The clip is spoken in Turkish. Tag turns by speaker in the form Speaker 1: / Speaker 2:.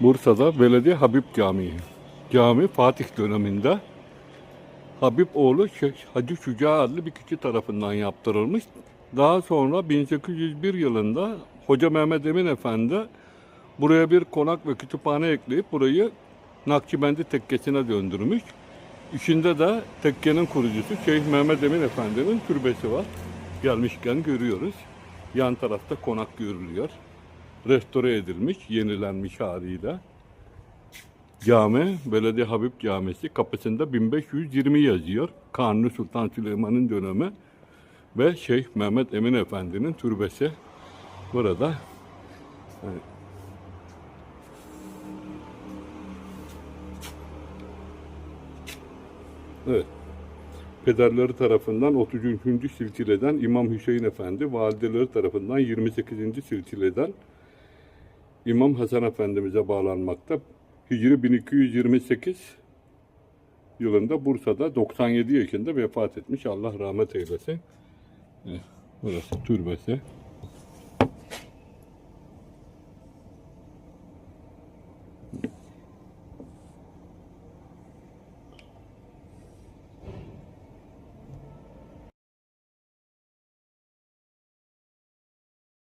Speaker 1: Bursa'da Belediye Habib Camii. Cami Fatih döneminde Habib oğlu Hacı Şuca adlı bir kişi tarafından yaptırılmış. Daha sonra 1801 yılında Hoca Mehmet Emin Efendi buraya bir konak ve kütüphane ekleyip burayı Nakşibendi tekkesine döndürmüş. İçinde de tekkenin kurucusu Şeyh Mehmet Emin Efendi'nin türbesi var. Gelmişken görüyoruz. Yan tarafta konak görülüyor. Restore edilmiş, yenilenmiş haliyle. Cami, Belediye Habib Camisi kapısında 1520 yazıyor. Kanuni Sultan Süleyman'ın dönemi ve Şeyh Mehmet Emin Efendi'nin türbesi burada. Evet. Evet. Pederleri tarafından 33. silsileden İmam Hüseyin Efendi, valideleri tarafından 28. silsileden İmam Hasan Efendimiz'e bağlanmakta. Hicri 1228 yılında Bursa'da 97 yaşında vefat etmiş. Allah rahmet eylesin. Evet, Burası türbesi.